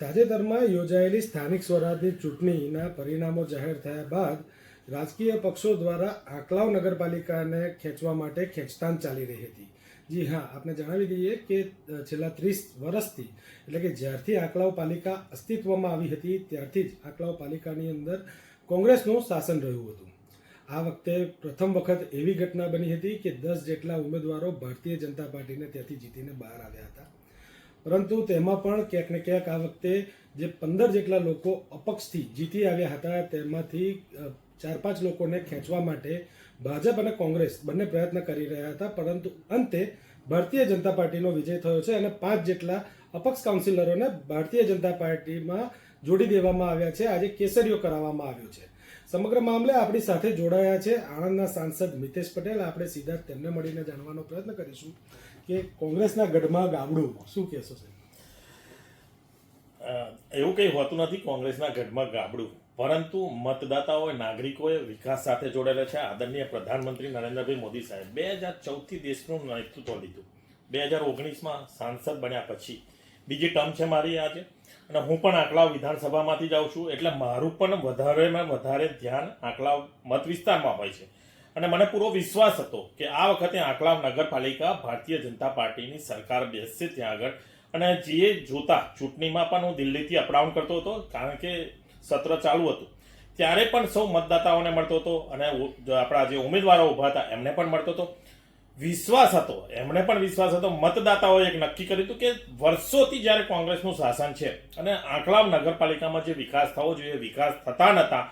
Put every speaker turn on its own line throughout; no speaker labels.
તાજેતરમાં યોજાયેલી સ્થાનિક સ્વરાજની ચૂંટણીના પરિણામો જાહેર થયા બાદ રાજકીય પક્ષો દ્વારા આંકલાવ નગરપાલિકાને ખેંચવા માટે ખેંચતાણ ચાલી રહી હતી. જી હા, આપને જણાવી દઈએ કે છેલ્લા ત્રીસ વર્ષથી, એટલે કે જ્યારથી આંકલાવ પાલિકા અસ્તિત્વમાં આવી હતી, ત્યારથી જ આંકલાવ પાલિકાની અંદર કોંગ્રેસનું શાસન રહ્યું હતું. આ વખતે પ્રથમ વખત એવી ઘટના બની હતી કે દસ જેટલા ઉમેદવારો ભારતીય જનતા પાર્ટીને ત્યાંથી જીતીને બહાર આવ્યા હતા. પરંતુ તેમાં પણ ક્યાંક ને ક્યાંક આ વખતે જે પંદર જેટલા લોકો અપક્ષથી જીતી આવ્યા હતા, તેમાંથી ચાર પાંચ લોકોને ખેંચવા માટે ભાજપ અને કોંગ્રેસ બંને પ્રયત્ન કરી રહ્યા હતા, પરંતુ અંતે ભારતીય જનતા પાર્ટીનો વિજય થયો છે અને પાંચ જેટલા અપક્ષ કાઉન્સિલરોને ભારતીય જનતા પાર્ટીમાં જોડી દેવામાં આવ્યા છે. આજે કેસરીઓ કરાવવામાં આવ્યો છે. સમગ્ર મામલે આપણી સાથે જોડાયા છે આણંદના સાંસદ મિતેશ પટેલ. આપણે સીધા તેમને મળીને જાણવાનો પ્રયત્ન કરીશું. કે કોંગ્રેસના ગઢમાં ગામડું શું કહેશો સાહેબ?
એવું કંઈ હોતું નથી કોંગ્રેસના ગઢમાં ગામડું. પરંતુ મતદાતાઓએ નાગરિકોએ વિકાસ સાથે જોડાયેલા છે. આદરણીય પ્રધાનમંત્રી નરેન્દ્રભાઈ મોદી સાહેબ, બે હજાર ચૌદથી દેશનું નેતૃત્વ લીધું. બે હજાર ઓગણીસમાં સાંસદ બન્યા પછી. બીજી ટર્મ છે મારી આજે. અને હું પણ આંકલાવ વિધાનસભામાંથી જાઉં છું. એટલે મારું પણ વધારેમાં વધારે ધ્યાન આંકલાવ મત વિસ્તારમાં હોય છે. અને મને પૂરો વિશ્વાસ હતો કે આ વખતે આંકલાવ નગરપાલિકા ભારતીય જનતા પાર્ટીની સરકાર બેસશે ત્યાં આગળ. અને જે જોતા ચૂંટણીમાં પણ હું દિલ્હીથી અપડાઉન કરતો હતો, કારણ કે સત્ર ચાલુ હતું. ત્યારે પણ સૌ મતદાતાઓને મળતો હતો અને આપણા જે ઉમેદવારો ઊભા હતા એમને પણ મળતો હતો. વિશ્વાસ હતો, એમને પણ વિશ્વાસ હતો. મતદાતાઓએ એક નક્કી કર્યું હતું કે વર્ષોથી જ્યારે કોંગ્રેસનું શાસન છે અને આંકલાવ નગરપાલિકામાં જે વિકાસ થવો જોઈએ, વિકાસ થતા નહોતા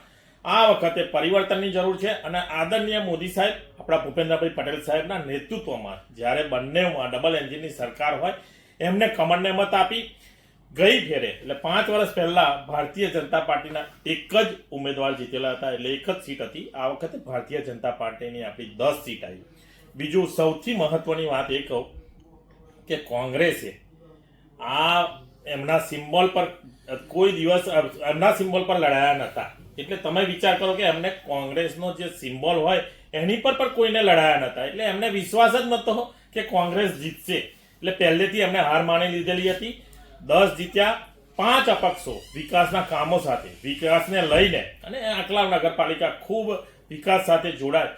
આ વખતે પરિવર્તનની જરૂર છે અને આદરણીય મોદી સાહેબ, આપણા ભૂપેન્દ્રભાઈ પટેલ સાહેબના નેતૃત્વમાં જ્યારે બંનેમાં ડબલ એન્જિનની સરકાર હોય, એમને કમળને મત આપી ગઈ ફેરે, એટલે પાંચ વર્ષ પહેલા ભારતીય જનતા પાર્ટીના એક જ ઉમેદવાર જીતેલા હતા, એટલે એક જ સીટ હતી. આ વખતે ભારતીય જનતા પાર્ટીની આપણી દસ સીટ આવી. બીજું સૌથી મહત્વની વાત એ કહું કે કોંગ્રેસે આ એમના સિમ્બોલ પર કોઈ દિવસ એમના સિમ્બોલ પર લડાયા નહોતા એટલે તમે વિચાર કરો કે એમને કોંગ્રેસનો જે સિમ્બોલ હોય, એની પર પણ કોઈને લડાયા નહોતા એટલે એમને વિશ્વાસ જ નહોતો કે કોંગ્રેસ જીતશે. એટલે પહેલેથી એમને હાર માની લીધેલી હતી. દસ જીત્યા, પાંચ અપક્ષો વિકાસના કામો સાથે, વિકાસને લઈને. અને આકલાવ નગરપાલિકા ખૂબ વિકાસ સાથે જોડાય.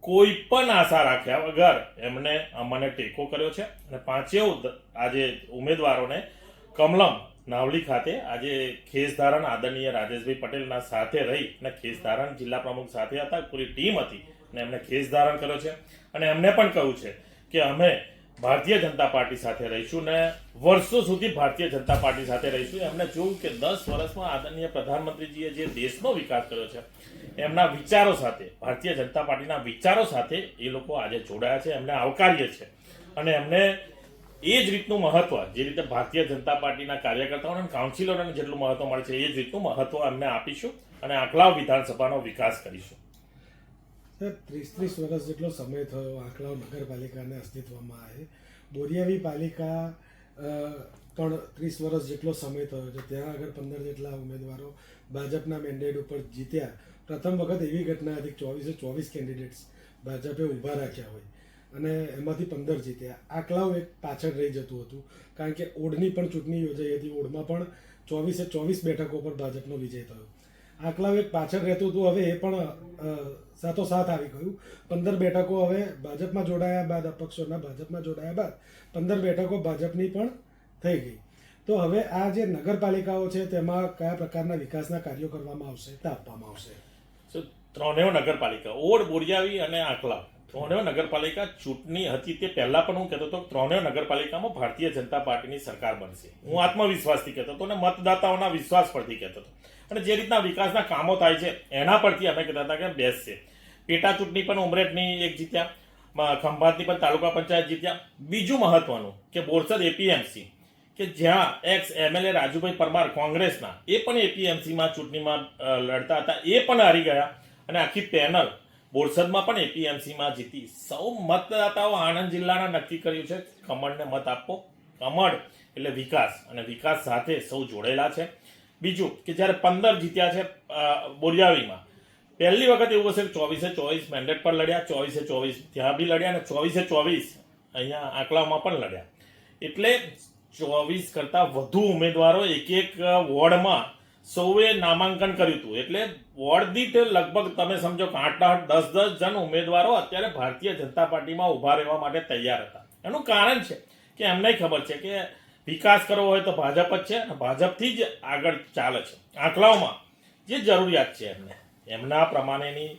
કોઈ પણ આશા રાખ્યા વગર એમને અમને ટેકો કર્યો છે. અને પાંચેય આજે ઉમેદવારોને કમલમ નાવલી ખાતે આજે ખેસધારણ આદરણીય રાજેશભાઈ પટેલના સાથે રહી અને ખેસધારણ જિલ્લા પ્રમુખ સાથે હતા. પૂરી ટીમ હતી અને એમને ખેસધારણ કર્યો છે. અને એમને પણ કહ્યું છે કે અમે ભારતીય જનતા પાર્ટી સાથે રહીશું ને વર્ષો સુધી ભારતીય જનતા પાર્ટી સાથે રહીશું. એમને જોયું કે દસ વર્ષમાં આદરણીય પ્રધાનમંત્રીજીએ જે દેશનો વિકાસ કર્યો છે, એમના વિચારો સાથે, ભારતીય જનતા પાર્ટીના વિચારો સાથે એ લોકો આજે જોડાયા છે. એમને આવકારીએ છે. અને એમને એ જ રીતનું મહત્વ જે રીતે ભારતીય જનતા પાર્ટીના કાર્યકર્તાઓને કાઉન્સિલરોને જેટલું મહત્વ મળે છે એ જ રીતનું મહત્વ અમને આપીશું અને આંકલાવ વિધાનસભાનો વિકાસ કરીશું.
ત્રીસ ત્રીસ વર્ષ જેટલો સમય થયો આંકલાવ નગરપાલિકાને અસ્તિત્વમાં આવે. બોરિયાવી પાલિકા પણ ત્રીસ વર્ષ જેટલો સમય થયો છે. ત્યાં આગળ પંદર જેટલા ઉમેદવારો ભાજપના મેન્ડેટ ઉપર જીત્યા. પ્રથમ વખત એવી ઘટના હતી ચોવીસે ચોવીસ કેન્ડિડેટ્સ ભાજપે ઊભા રાખ્યા હોય. અને એમાંથી પંદર જીત્યા. આંકલાવ એક પાછળ રહી જતું હતું. કારણ કે ઓડની પણ ચૂંટણી યોજાઈ હતી. ઓડમાં પણ ચોવીસે ચોવીસ બેઠકો પર ભાજપનો વિજય થયો. આકલાવ એક પાછળ રહેતું હતું. હવે એ પણ સાથો સાથોસાથ આવી ગયું. પંદર બેઠકો હવે ભાજપમાં જોડાયા બાદ, અપક્ષોના ભાજપમાં જોડાયા બાદ પંદર બેઠકો ભાજપની પણ થઈ ગઈ. તો હવે આ જે નગરપાલિકાઓ છે, તેમાં કયા પ્રકારના વિકાસના કાર્યો કરવામાં આવશે, તે આપવામાં આવશે.
ત્રણેવ નગરપાલિકા ઓડ બોરિયાવી અને આંકલાવ. ત્રણેય નગરપાલિકા ચૂંટણી હતી તે પહેલા પણ હું કહેતો હતો ત્રણેય નગરપાલિકામાં ભારતીય જનતા પાર્ટીની સરકાર બનશે. હું આત્મવિશ્વાસથી કહેતો હતો અને મતદાતાઓના વિશ્વાસ પરથી કહેતો હતો. અને જે રીતના વિકાસના કામો થાય છે, એના પરથી અમે કહેતા હતા કે બેસશે. પેટા ચૂંટણી પણ ઉમરેઠની એક જીત્યા ખંભાતની પણ તાલુકા પંચાયત જીત્યા. બીજું મહત્વનું કે બોરસદ એપીએમસી કે જ્યાં એક્સ એમએલએ રાજુભાઈ પરમાર કોંગ્રેસના, એ પણ એપીએમસીમાં ચૂંટણીમાં લડતા હતા, એ પણ હારી ગયા. અને આખી પેનલ બોરસદમાં પણ એપીએમસીમાં જીતી. સૌ મતદાતાઓ આણંદ જિલ્લાના નક્કી કર્યું છે. કમળને મત આપો. કમળ એટલે વિકાસ અને વિકાસ સાથે સૌ જોડેલા છે. બીજું કે જ્યારે પંદર જીત્યા છે બોરિયાવીમાં. પહેલી વખત એવું હશે કે ચોવીસે ચોવીસ મેન્ડેટ પર લડ્યા, ચોવીસે ચોવીસ ત્યાં બી લડ્યા અને ચોવીસે ચોવીસ અહીંયા આંકલાવમાં પણ લડ્યા. એટલે ચોવીસ કરતાં વધુ ઉમેદવારો એક એક વોર્ડમાં સૌએ નામાંકન કર્યું હતું. એટલે વોર્ડ દીઠ લગભગ તમે સમજો કે આઠ આઠ દસ દસ જણ ઉમેદવારો અત્યારે ભારતીય જનતા પાર્ટીમાં ઊભા રહેવા માટે તૈયાર હતા. એનું કારણ છે કે એમને ખબર છે કે વિકાસ કરવો હોય તો ભાજપ જ છે અને ભાજપથી જ આગળ ચાલે છે. આંકડાઓમાં જે જરૂરિયાત છે એમને, એમના પ્રમાણેની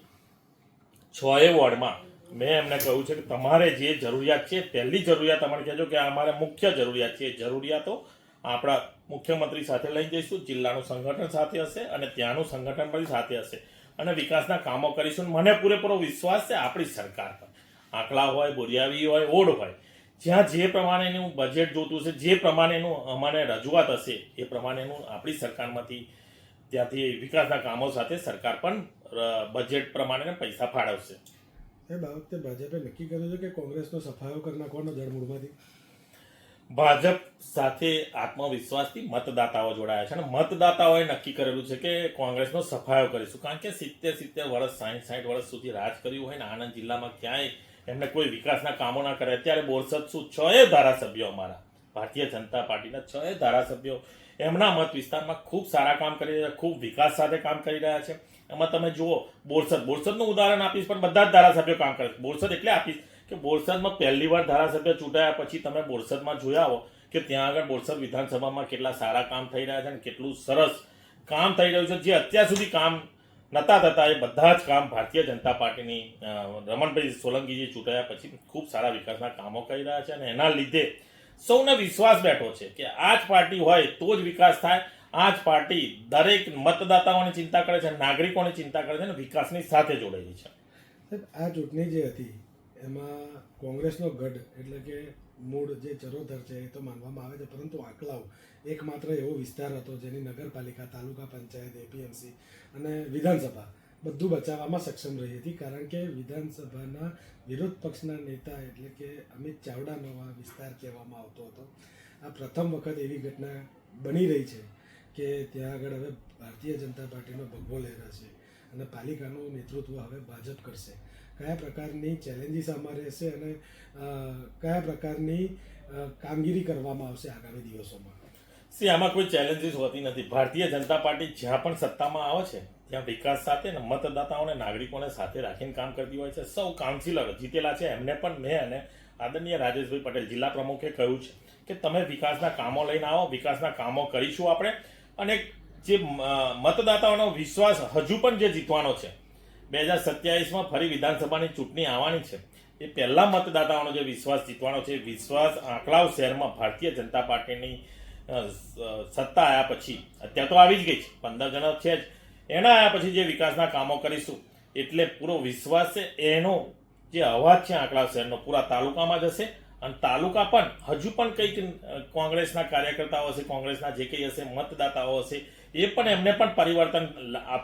છ એ વોર્ડમાં મેં એમને કહ્યું છે કે તમારે જે જરૂરિયાત છે, પહેલી જરૂરિયાત અમારે કહેજો કે અમારે મુખ્ય જરૂરિયાત છે. જરૂરિયાતો આપણા મુખ્યમંત્રી સાથે લઈ જઈશું, જિલ્લાનું સંગઠન સાથે હશે અને ત્યાંનું સંગઠન પણ સાથે હશે. અને વિકાસના કામો કરીશું. મને પૂરેપૂરો વિશ્વાસ છે આપણી સરકાર પર. આંકલા હોય, બોરિયાવી હોય, ઓડ હોય. જ્યાં જે પ્રમાણેનું બજેટ જોતું છે જે પ્રમાણેનું અમારે રજૂઆત હશે, એ પ્રમાણેનું આપણી સરકારમાંથી ત્યાંથી વિકાસના કામો સાથે સરકાર પણ બજેટ પ્રમાણે પૈસા ફાળવશે.
એ બાબતે ભાજપે નક્કી કર્યું છે કે કોંગ્રેસનો સફાયો કરી નાખવાનો જળમૂળમાંથી?
ભાજપ સાથે આત્મવિશ્વાસથી મતદાતાઓ જોડાયા છે અને મતદાતાઓએ નક્કી કરેલું છે કે કોંગ્રેસનો સફાયો કરીશું. કારણ કે સિત્તેર સિત્તેર વર્ષ સાઠ સાઠ વર્ષ સુધી રાજ કર્યું હોય ને આણંદ જિલ્લામાં ક્યાંય એમને કોઈ વિકાસના કામો ના કરે અત્યારે બોરસદ શું છ એ ધારાસભ્યો અમારા. ભારતીય જનતા પાર્ટીના છ એ ધારાસભ્યો એમના મત વિસ્તારમાં ખૂબ સારા કામ કરી રહ્યા છે ખૂબ વિકાસ સાથે કામ કરી રહ્યા છે. એમાં તમે જુઓ, બોરસદ, બોરસદનું ઉદાહરણ આપીશ પણ બધા જ ધારાસભ્યો કામ કરે બોરસદ એટલે આપીશ. કે બોરસદમાં પહેલી વાર ધારાસભ્ય ચૂંટાયા પછી તમે બોરસદમાં જોયા હો કે ત્યાં આગળ બોરસદ વિધાનસભામાં કેટલા સારા કામ થઈ રહ્યા છે અને કેટલું સરસ કામ થઈ રહ્યું છે? જે અત્યાર સુધી કામ નતા થતા, એ બધા જ કામ ભારતીય જનતા પાર્ટીની રમણભાઈ સોલંકીજી ચૂંટાયા પછી ખૂબ સારા વિકાસના કામો કરી રહ્યા છે અને એના લીધે સૌને વિશ્વાસ બેઠો છે કે આ જ પાર્ટી હોય તો જ વિકાસ થાય. આ જ પાર્ટી દરેક મતદાતાઓની ચિંતા કરે છે, નાગરિકોની ચિંતા કરે છે અને વિકાસની સાથે જોડાયેલી છે.
આ ચૂંટણી જે હતી એમાં કોંગ્રેસનો ગઢ એટલે કે મૂળ જે ચરોતર છે એ તો માનવામાં આવે છે, પરંતુ આંકલાવ એકમાત્ર એવો વિસ્તાર હતો જેની નગરપાલિકા, તાલુકા પંચાયત, એપીએમસી અને વિધાનસભા બધું બચાવવામાં સક્ષમ રહી હતી. કારણ કે વિધાનસભાના વિરોધ પક્ષના નેતા એટલે કે અમિત ચાવડાનો આ વિસ્તાર કહેવામાં આવતો હતો. આ પ્રથમ વખત એવી ઘટના બની રહી છે કે ત્યાં આગળ હવે ભારતીય જનતા પાર્ટીનો ભગવો લહેરાશે અને પાલિકાનું નેતૃત્વ હવે ભાજપ કરશે. કયા પ્રકારની ચેલેન્જીસ આમાં રહેશે અને કયા પ્રકારની કામગીરી કરવામાં આવશે આગામી દિવસોમાં?
સી, આમાં કોઈ ચેલેન્જીસ હોતી નથી. ભારતીય જનતા પાર્ટી જ્યાં પણ સત્તામાં આવે છે, ત્યાં વિકાસ સાથે ને મતદાતાઓને, નાગરિકોને સાથે રાખીને કામ કરતી હોય છે. સૌ કાઉન્સિલરો જીતેલા છે. એમને પણ મેં અને આદરણીય રાજેશભાઈ પટેલ, જિલ્લા પ્રમુખે કહ્યું છે કે તમે વિકાસના કામો લઈને આવો. વિકાસના કામો કરીશું આપણે. અને જે મતદાતાઓનો વિશ્વાસ હજુ પણ જે જીતવાનો છે બે હજાર સત્યાવીસમાં ફરી વિધાનસભાની ચૂંટણી આવવાની છે. એ પહેલાં મતદાતાઓનો જે વિશ્વાસ જીતવાનો છે વિશ્વાસ આંકલાવ શહેરમાં ભારતીય જનતા પાર્ટીની સત્તા આવ્યા પછી. અત્યારે તો આવી જ ગઈ છે. પંદર જણા છે જ. એના આવ્યા પછી જે વિકાસના કામો કરીશું, એટલે પૂરો વિશ્વાસ છે, એનો જે અવાજ છે આંકલાવ શહેરનો, પૂરા તાલુકામાં જશે અને તાલુકા પણ, હજુ પણ કંઈક કોંગ્રેસના કાર્યકર્તાઓ હશે, કોંગ્રેસના જે કંઈ હશે, મતદાતાઓ હશે એ પણ એમને પણ પરિવર્તન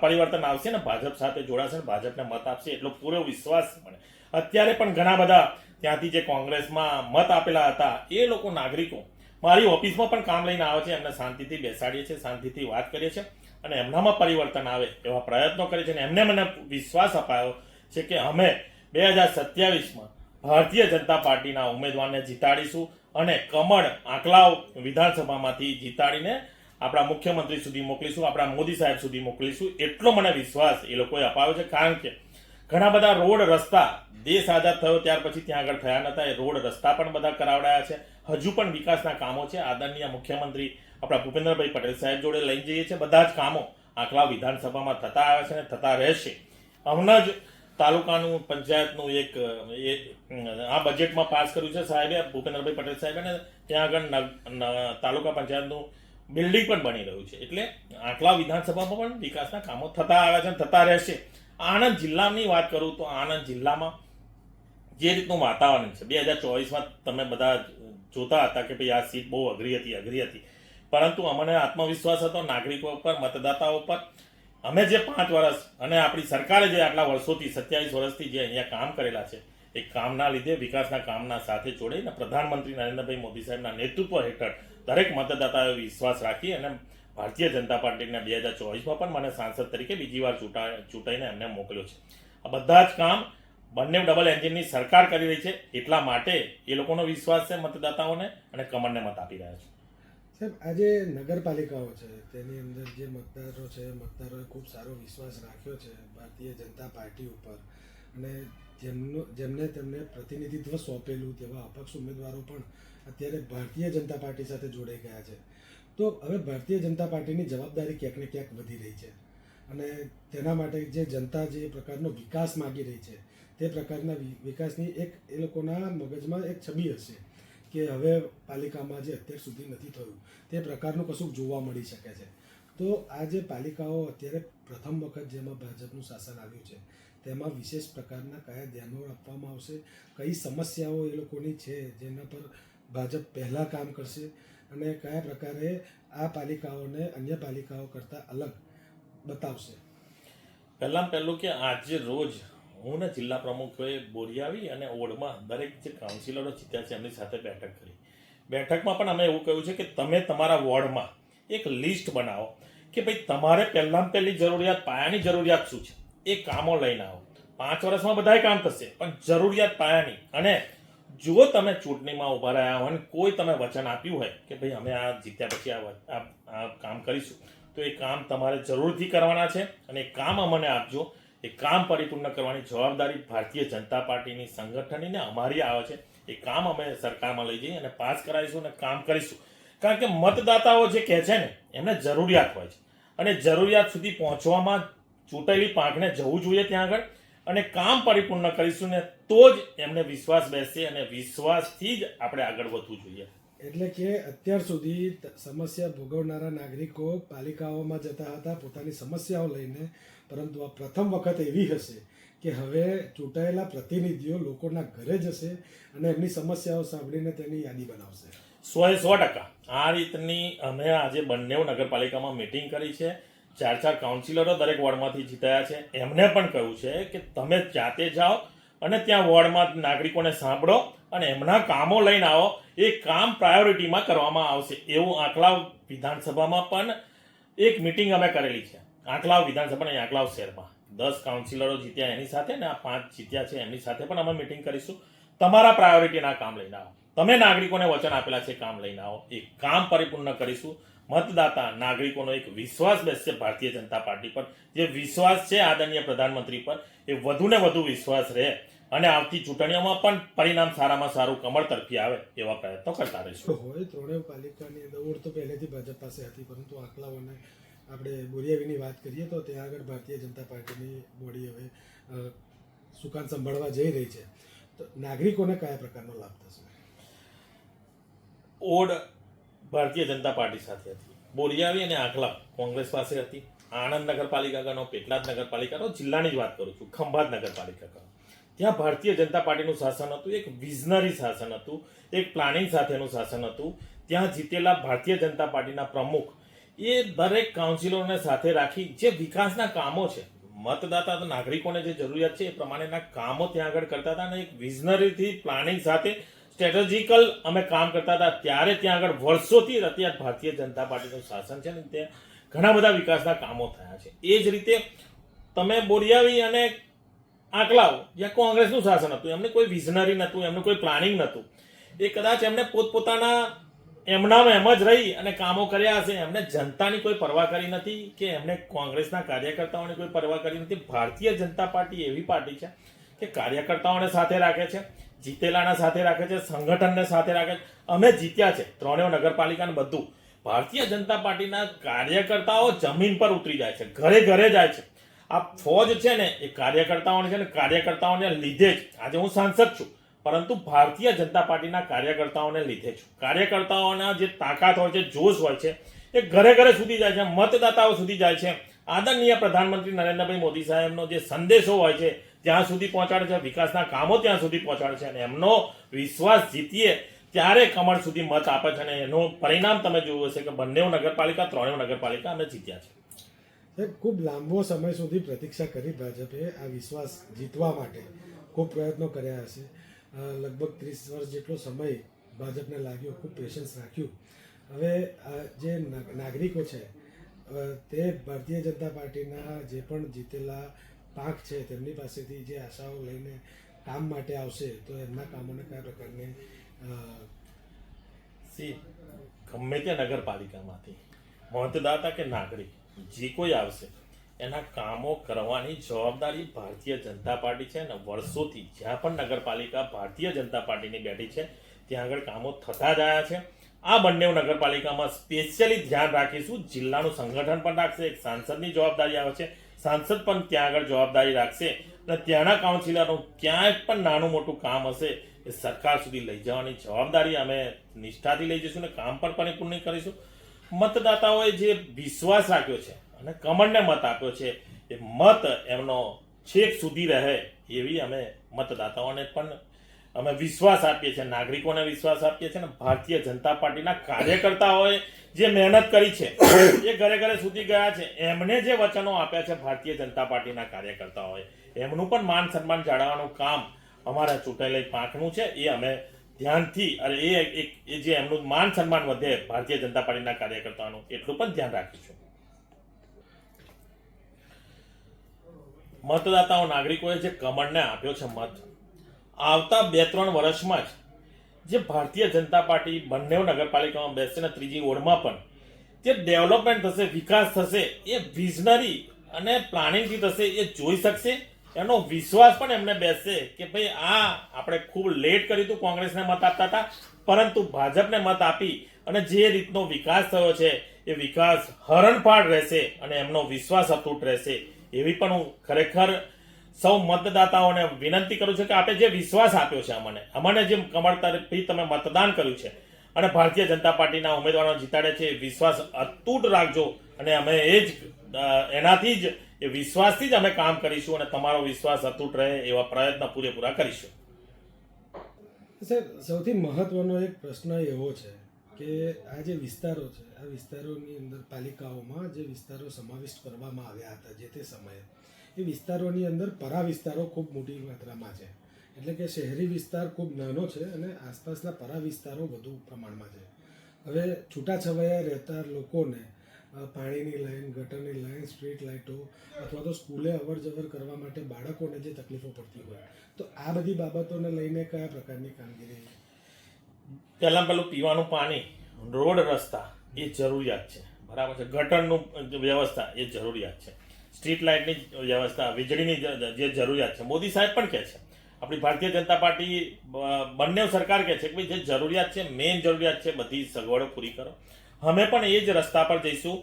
પરિવર્તન આવશે ને, ભાજપ સાથે જોડાશે ને, ભાજપને મત આપશે એટલો પૂરો વિશ્વાસ મળે. અત્યારે પણ ઘણા બધા ત્યાંથી જે કોંગ્રેસમાં મત આપેલા હતા, એ લોકો નાગરિકો મારી ઓફિસમાં પણ કામ લઈને આવે છે, એમને શાંતિથી બેસાડીએ છીએ, શાંતિથી વાત કરીએ છીએ અને એમનામાં પરિવર્તન આવે એવા પ્રયત્નો કરે છે અને એમને મને વિશ્વાસ અપાયો છે કે અમે બે હજાર સત્યાવીસમાં ભારતીય જનતા પાર્ટીના ઉમેદવારને જીતાડીશું અને કમળ આંકલાવ વિધાનસભામાંથી જીતાડીને આપણા મુખ્યમંત્રી સુધી મોકલીશું, આપણા મોદી સાહેબ સુધી મોકલીશું. એટલો મને વિશ્વાસ એ લોકોએ અપાવ્યો છે, કારણ કે ઘણા બધા રોડ રસ્તા દેશ આઝાદ થયો ત્યાર પછી ત્યાં આગળ થયા નતા. એ રોડ રસ્તા પણ બધા કરાવડાયા છે. હજુ પણ વિકાસના કામો છે. આદરણીય મુખ્યમંત્રી આપણા ભૂપેન્દ્રભાઈ પટેલ સાહેબ જોડે લઈ જઈએ છીએ. બધા જ કામો આખલા વિધાનસભામાં થતા આવ્યા છે અને થતા રહેશે. હમણાં જ તાલુકાનું પંચાયતનું એક, એ, આ બજેટમાં પાસ કર્યું છે સાહેબે, ભૂપેન્દ્રભાઈ પટેલ સાહેબે ને ત્યાં આગળ તાલુકા પંચાયતનું બિલ્ડિંગ પણ બની રહ્યું છે. એટલે આટલા વિધાનસભામાં પણ વિકાસના કામો થતા આવ્યા છે થતા રહેશે. આણંદ જિલ્લાની વાત કરું તો આણંદ જિલ્લામાં જે રીતનું વાતાવરણ છે, બે હજાર ચોવીસમાં તમે બધા જોતા હતા કે ભાઈ આ સીટ બહુ અઘરી હતી અઘરી હતી. પરંતુ અમને આત્મવિશ્વાસ હતો, નાગરિકો પર, મતદાતાઓ પર. અમે જે પાંચ વર્ષ અને આપણી સરકારે જે આટલા વર્ષોથી, સત્યાવીસ વર્ષથી જે અહીંયા કામ કરેલા છે એ કામના લીધે, વિકાસના કામના સાથે જોડાઈને પ્રધાનમંત્રી નરેન્દ્રભાઈ મોદી સાહેબના નેતૃત્વ હેઠળ દરેક મતદાતાએ વિશ્વાસ રાખી અને ભારતીય જનતા પાર્ટીના બે હજાર ચોવીસમાં પણ મને સાંસદ તરીકે બીજી વાર ચૂંટા, ચૂંટાઈને એમને મોકલ્યો છે. આ બધા જ કામ બંને ડબલ એન્જિનની સરકાર કરી રહી છે. એટલા માટે એ લોકોનો વિશ્વાસ છે મતદાતાઓને અને કમળને મત આપી રહ્યા છે.
સાહેબ, આજે નગરપાલિકાઓ છે, તેની અંદર જે મતદારો છે, મતદારોએ ખૂબ સારો વિશ્વાસ રાખ્યો છે ભારતીય જનતા પાર્ટી ઉપર. અને જેમનું જેમને તેમને પ્રતિનિધિત્વ સોંપેલું તેવા અપક્ષ ઉમેદવારો પણ અત્યારે ભારતીય જનતા પાર્ટી સાથે જોડાઈ ગયા છે. તો હવે ભારતીય જનતા પાર્ટીની જવાબદારી ક્યાંક ને ક્યાંક વધી રહી છે. અને તેના માટે જે જનતા જે પ્રકારનો વિકાસ માગી રહી છે, તે પ્રકારના વિકાસની એક એ લોકોના મગજમાં એક છબી હશે કે હવે પાલિકામાં જે અત્યાર સુધી નથી થયું, તે પ્રકારનું કશુંક જોવા મળી શકે છે. તો આ જે પાલિકાઓ અત્યારે પ્રથમ વખત જેમાં ભાજપનું શાસન આવ્યું છે તેમાં વિશેષ પ્રકારના કયા ધ્યાનો આપવામાં આવશે? કઈ સમસ્યાઓ એ લોકોની છે જેના પર ભાજપ પહેલાં કામ કરશે? અને કયા પ્રકારે આ પાલિકાઓને અન્ય પાલિકાઓ કરતાં અલગ બતાવશે?
પહેલાં પહેલું કે આજે રોજ હું ને જિલ્લા પ્રમુખોએ બોરિયાવી અને ઓડમાં દરેક જે કાઉન્સિલરો જીત્યા છે એમની સાથે બેઠક કરી. બેઠકમાં પણ અમે એવું કહ્યું છે કે તમે તમારા વોર્ડમાં એક લિસ્ટ બનાવો કે ભાઈ તમારે પહેલાં પહેલી જરૂરિયાત પાયાની જરૂરિયાત શું છે? એ કામો લઈને આવો. પાંચ વર્ષમાં બધાય કામ થશે, પણ જરૂરિયાત પાયાની અને જો તમે ચૂંટણીમાં ઊભા રહ્યા હોય અને કોઈ તમે વચન આપ્યું હોય કે ભાઈ અમે આ જીત્યા પછી આ આ કામ કરીશું, તો એ કામ તમારે જરૂરથી કરવાના છે અને એ કામ અમને આપજો. એ કામ પરિપૂર્ણ કરવાની જવાબદારી ભારતીય જનતા પાર્ટીની સંગઠનની અમારી આવે છે. એ કામ અમે સરકારમાં લઈ જઈએ અને પાસ કરાવીશું અને કામ કરીશું. કારણ કે મતદાતાઓ જે કહે છે ને, એમને જરૂરિયાત હોય છે. અને જરૂરિયાત સુધી પહોંચવામાં ચૂંટાયેલી પાંખને જવું જોઈએ ત્યાં આગળ અને કામ પરિપૂર્ણ કરીશું ને તો જ એમને વિશ્વાસ બેસશે અને વિશ્વાસથી જ આપણે આગળ વધવું જોઈએ.
એટલે કે અત્યાર સુધી સમસ્યા ભોગવનારા નાગરિકો પાલિકાઓમાં જતા હતા પોતાની સમસ્યાઓ લઈને પરંતુ આ પ્રથમ વખત એવી હશે કે હવે ચૂંટાયેલા પ્રતિનિધિઓ લોકોના ઘરે જશે અને એમની સમસ્યાઓ સાંભળીને તેની યાદી બનાવશે.
સો એ સો ટકા. આ રીતની અમે આજે બંને નગરપાલિકામાં મિટિંગ કરી છે. ચાર ચાર કાઉન્સિલરો દરેક વોર્ડમાંથી જીતાયા છે. એમને પણ કહ્યું છે કે તમે જાતે જાઓ અને ત્યાં વોર્ડમાં નાગરિકોને સાંભળો અને એમના કામો લઈને આવો. એ કામ પ્રાયોરિટીમાં કરવામાં આવશે. એવું આંકલાવ વિધાનસભામાં પણ એક મિટિંગ અમે કરેલી છે. આંકલાવ વિધાનસભાના અહીં આંકલાવ શહેરમાં. દસ કાઉન્સિલરો જીત્યા એની સાથે ને આ પાંચ જીત્યા છે એમની સાથે પણ અમે મિટિંગ કરીશું. તમારા પ્રાયોરિટીના કામ લઈને આવો. તમે નાગરિકોને વચન આપેલા છે, કામ લઈને આવો. એ કામ પરિપૂર્ણ કરીશું. મતદાતા નાગરિકોનો એક વિશ્વાસ બેસશે ભારતીય જનતા પાર્ટી પર. જે વિશ્વાસ છે આદરણીય પ્રધાનમંત્રી પર એ વધુ ને વધુ વિશ્વાસ રહે અને આવતી ચૂંટણીઓમાં પણ પરિણામ સારામાં સારું કમળ તરફી આવે એવા પ્રયત્નો કરતા રહીશું.
હોય ત્રણેય પાલિકાની દોડ તો પહેલેથી ભાજપ પાસે હતી પરંતુ આંકલાઓને આપણે બોરિયાવીની વાત કરીએ તો ત્યાં આગળ ભારતીય જનતા પાર્ટીની બોડી હવે સુકાન સંભાળવા જઈ રહી છે. તો નાગરિકોને કયા પ્રકારનો લાભ થશે?
ઓડ ભારતીય જનતા પાર્ટી સાથે હતી. બોરિયાવી અને આંકલા કોંગ્રેસ પાસે હતી. આણંદ નગરપાલિકા ગણો પેટલાદ નગરપાલિકા ગણો જિલ્લાની જ વાત કરું છું, ખંભાત નગરપાલિકા ગણો ત્યાં ભારતીય જનતા પાર્ટીનું શાસન હતું, એક વિઝનરી શાસન હતું, એક પ્લાનિંગ સાથેનું શાસન હતું. ત્યાં જીતેલા ભારતીય જનતા પાર્ટીના પ્રમુખ એ દરેક કાઉન્સિલરોને સાથે રાખી જે વિકાસના કામો છે, મતદાતા નાગરિકોને જે જરૂરિયાત છે એ પ્રમાણેના કામો ત્યાં આગળ કરતા હતા અને એક વિઝનરીથી પ્લાનિંગ સાથે સ્ટ્રેટેજિકલ અમે કામ કરતા હતા ત્યારે ત્યાં આગળ વર્ષોથી અત્યારે ભારતીય જનતા પાર્ટીનું શાસન છે ને ત્યાં ઘણા બધા વિકાસના કામો થયા છે. એ જ રીતે તમે બોરિયાવી અને આંકલાઓ, જ્યાં કોંગ્રેસનું શાસન હતું, એમને કોઈ વિઝનરી નહોતું, એમનું કોઈ પ્લાનિંગ નહોતું. એ કદાચ એમને પોતપોતાના એમનામાં એમ જ રહી અને કામો કર્યા હશે, એમને જનતાની કોઈ પરવા કરી નથી કે એમને કોંગ્રેસના કાર્યકર્તાઓની કોઈ પરવા કરી નથી. ભારતીય જનતા પાર્ટી એવી પાર્ટી છે કે કાર્યકર્તાઓને સાથે રાખે છે જીતેલાના સાથે રાખે છે, સંગઠનને સાથે રાખે છે. અમે જીત્યા છે, ત્રણેય નગરપાલિકાને બધું. ભારતીય જનતા પાર્ટીના કાર્યકર્તાઓ જમીન પર ઉતરી જાય છે, ઘરે ઘરે જાય છે. આ ફોજ છે ને, એ કાર્યકર્તાઓને છે ને, કાર્યકર્તાઓને લીધે જ. આજે હું સાંસદ છું, પરંતુ ભારતીય જનતા પાર્ટીના કાર્યકર્તાઓને લીધે છું. કાર્યકર્તાઓના જે તાકાત હોય છે, જોશ હોય છે, એ ઘરે ઘરે સુધી જાય છે, મતદાતાઓ સુધી જાય છે. આદરણીય પ્રધાનમંત્રી નરેન્દ્રભાઈ મોદી સાહેબનો જે સંદેશો હોય છે ત્યાં સુધી પહોંચાડે છે, વિકાસના કામો ત્યાં સુધી પહોંચાડે છે અને એમનો વિશ્વાસ જીતીએ ત્યારે કમળ સુધી મત આપે છે અને એનું પરિણામ તમે જોયું હશે કે બંને નગરપાલિકા ત્રણેય નગરપાલિકા અમે જીત્યા છે.
ખૂબ લાંબો સમય સુધી પ્રતીક્ષા કરી ભાજપે આ વિશ્વાસ જીતવા માટે ખૂબ પ્રયત્નો કર્યા હશે. લગભગ ત્રીસ વર્ષ જેટલો સમય ભાજપને લાગ્યો, ખૂબ પેશન્સ રાખ્યું. હવે જે નાગ- નાગરિકો છે તે ભારતીય જનતા પાર્ટીના જે પણ જીતેલા પાંખ છે, તેમની પાસેથી જે આશાઓ લઈને કામ માટે આવશે, તો એમના કામોને કયા પ્રકારની
ગમે તે નગરપાલિકામાંથી, મતદાતા કે નાગરિક, જે કોઈ આવશે, એના કામો કરવાની જવાબદારી ભારતીય જનતા પાર્ટી છે અને વર્ષોથી જ્યાં પણ નગરપાલિકા ભારતીય જનતા પાર્ટીની બેઠી છે, ત્યાં આગળ કામો થતા જ આવ્યા છે. આ બંને નગરપાલિકામાં સ્પેશિયલી ધ્યાન રાખીશું. જિલ્લાનું સંગઠન પણ રાખશે. એક સાંસદની જવાબદારી આવે છે. સાંસદ પણ ત્યાં આગળ જવાબદારી રાખશે અને ત્યાંના કાઉન્સિલરનું ક્યાંય પણ નાનું મોટું કામ હશે એ સરકાર સુધી લઈ જવાની જવાબદારી અમે નિષ્ઠાથી લઈ જઈશું અને કામ પણ પરિપૂર્ણ કરીશું. મતદાતાઓએ જે વિશ્વાસ રાખ્યો છે અને કમળને મત આપ્યો છે, એ મત એમનો છેક સુધી રહે એવી અમે મતદાતાઓને પણ અમે વિશ્વાસ આપીએ છીએ, નાગરિકોને વિશ્વાસ આપીએ છીએ અને ભારતીય જનતા પાર્ટીના કાર્યકર્તાઓએ જે મહેનત કરી છે, એ ઘરે ઘરે સુધી ગયા છે. એમને જે વચનો આપ્યા છે ભારતીય જનતા પાર્ટીના કાર્યકર્તાઓએ, એમનું પણ માન સન્માન જાળવવાનું કામ અમારા ચૂંટાયેલી પાંખનું છે. એ અમે ધ્યાનથી અને એ એક, એ જે એમનું માન સન્માન વધે ભારતીય જનતા પાર્ટીના કાર્યકર્તાઓનું, એટલું પણ ધ્યાન રાખીશું. મતદાતાઓ, નાગરિકોએ જે કમળને આપ્યો છે મત આવતા બે ત્રણ વર્ષમાં જ જે ભારતીય જનતા પાર્ટી બંને નગરપાલિકામાં બેસશે ને ત્રીજી ઓળમાં પણ, જે ડેવલપમેન્ટ થશે, વિકાસ થશે, એ વિઝનરી અને પ્લાનિંગથી થશે એ જોઈ શકશે. એનો વિશ્વાસ પણ એમને બેસશે કે ભાઈ આ આપણે ખૂબ લેટ કર્યું હતું, કોંગ્રેસને મત આપતા હતા, પરંતુ ભાજપને મત આપી અને જે રીતનો વિકાસ થયો છે, એ વિકાસ હરણફાળ રહેશે અને એમનો વિશ્વાસ અતૂટ રહેશે. એવી પણ હું ખરેખર સૌ મતદાતાઓને વિનંતી કરું છું કે આપે જે વિશ્વાસ આપ્યો છે અમને અમને જે કમળ તરફથી તમે મતદાન કર્યું છે અને ભારતીય જનતા પાર્ટીના ઉમેદવારો જીતાડે છે એ વિશ્વાસ અતૂટ રાખજો અને અમે એ જ એનાથી જ, એ વિશ્વાસથી જ અમે કામ કરીશું અને તમારો વિશ્વાસ અતૂટ રહે એવા પ્રયત્ન પૂરેપૂરા કરીશું.
સાહેબ, સૌથી મહત્વનો એક પ્રશ્ન એવો છે કે આ જે વિસ્તારો છે, આ વિસ્તારોની અંદર પાલિકાઓમાં જે વિસ્તારો સમાવિષ્ટ કરવામાં આવ્યા હતા જે તે સમયે એ વિસ્તારોની અંદર પરા વિસ્તારો ખૂબ મોટી માત્રામાં છે. એટલે કે શહેરી વિસ્તાર ખૂબ નાનો છે અને આસપાસના પરા વિસ્તારો વધુ પ્રમાણમાં છે. હવે છૂટાછવાયા રહેતા લોકોને પાણીની લાઈન, ગટરની લાઈન, સ્ટ્રીટ લાઇટો અથવા તો સ્કૂલે અવર જવર કરવા માટે બાળકોને જે તકલીફો પડતી હોય, તો આ બધી બાબતોને લઈને કયા પ્રકારની કામગીરી?
પહેલાં પહેલું પીવાનું પાણી, રોડ રસ્તા એ જરૂરિયાત છે. બરાબર છે. ગટરનું વ્યવસ્થા એ જરૂરિયાત છે. સ્ટ્રીટ લાઇટની વ્યવસ્થા, વીજળીની જે જરૂરિયાત છે. મોદી સાહેબ પણ કહે છે, આપણી ભારતીય જનતા પાર્ટી બંને સરકાર કહે છે કે ભાઈ જે જરૂરિયાત છે મેઇન જરૂરિયાત છે, બધી સગવડો પૂરી કરો. અમે પણ એ જ રસ્તા પર જઈશું.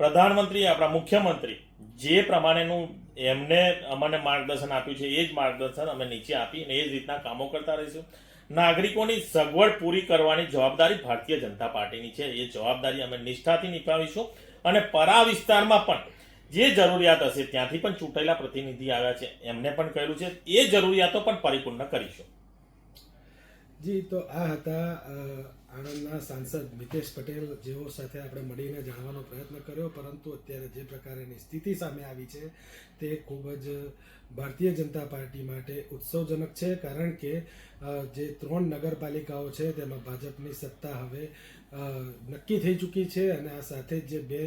પ્રધાનમંત્રી, આપણા મુખ્યમંત્રી, જે પ્રમાણેનું એમને અમને માર્ગદર્શન આપ્યું છે, એ જ માર્ગદર્શન અમે નીચે આપી અને એ જ રીતના કામો કરતા રહીશું. નાગરિકોની સગવડ પૂરી કરવાની જવાબદારી ભારતીય જનતા પાર્ટીની છે. એ જવાબદારી અમે નિષ્ઠાથી નિભાવીશું અને પરા વિસ્તારમાં પણ જે જરૂરિયાત હશે ત્યાંથી પણ ચૂંટાયેલા પ્રતિનિધિ આવ્યા છે, એમને પણ કહ્યું છે, એ જરૂરિયાતો પણ પરિપૂર્ણ કરીશું.
જી, તો આ હતા આણંદના સાંસદ મિતેશ પટેલ, જેઓ સાથે આપણે મળીને જાણવાનો પ્રયત્ન કર્યો, પરંતુ અત્યારે જે પ્રકારની સ્થિતિ સામે આવી છે, તે ખૂબ જ ભારતીય જનતા પાર્ટી માટે ઉત્સવજનક છે, કારણ કે જે ત્રણ નગરપાલિકાઓ છે, તેમાં ભાજપની સત્તા હવે નક્કી થઈ ચૂકી છે, અને આ સાથે જે બે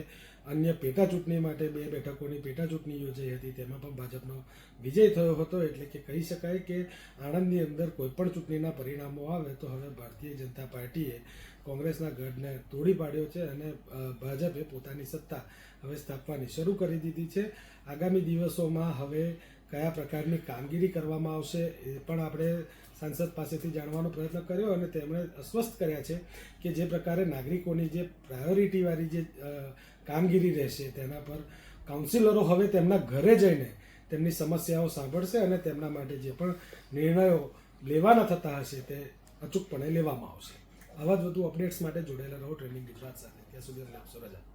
અન્ય પેટા ચૂંટણી માટે બે બેઠકોની પેટા ચૂંટણી યોજાઈ હતી. તેમાં પણ ભાજપનો વિજય થયો હતો એટલે કે કહી શકાય કે આણંદની અંદર કોઈપણ ચૂંટણીના પરિણામો આવે તો હવે ભારતીય જનતા પાર્ટીએ કોંગ્રેસના ગઢને તોડી પાડ્યો છે અને ભાજપે પોતાની સત્તા હવે સ્થાપવાની શરૂ કરી દીધી છે. આગામી દિવસોમાં હવે કયા પ્રકારની કામગીરી કરવામાં આવશે એ પણ આપણે સાંસદ પાસેથી જાણવાનો પ્રયત્ન કર્યો અને તેમણે અસ્વસ્થ કર્યા છે કે જે પ્રકારે નાગરિકોની જે પ્રાયોરિટીવાળી જે કામગીરી રહેશે તેના પર કાઉન્સિલરો હવે તેમના ઘરે જઈને તેમની સમસ્યાઓ સાંભળશે અને તેમના માટે જે પણ નિર્ણયો લેવાના થતા હશે તે અચૂકપણે લેવામાં આવશે. આવા જ વધુ અપડેટ્સ માટે જોડાયેલા રહો ટ્રેનિંગ ગુજરાત સાથે. ત્યાં સુધી આપશો રજા.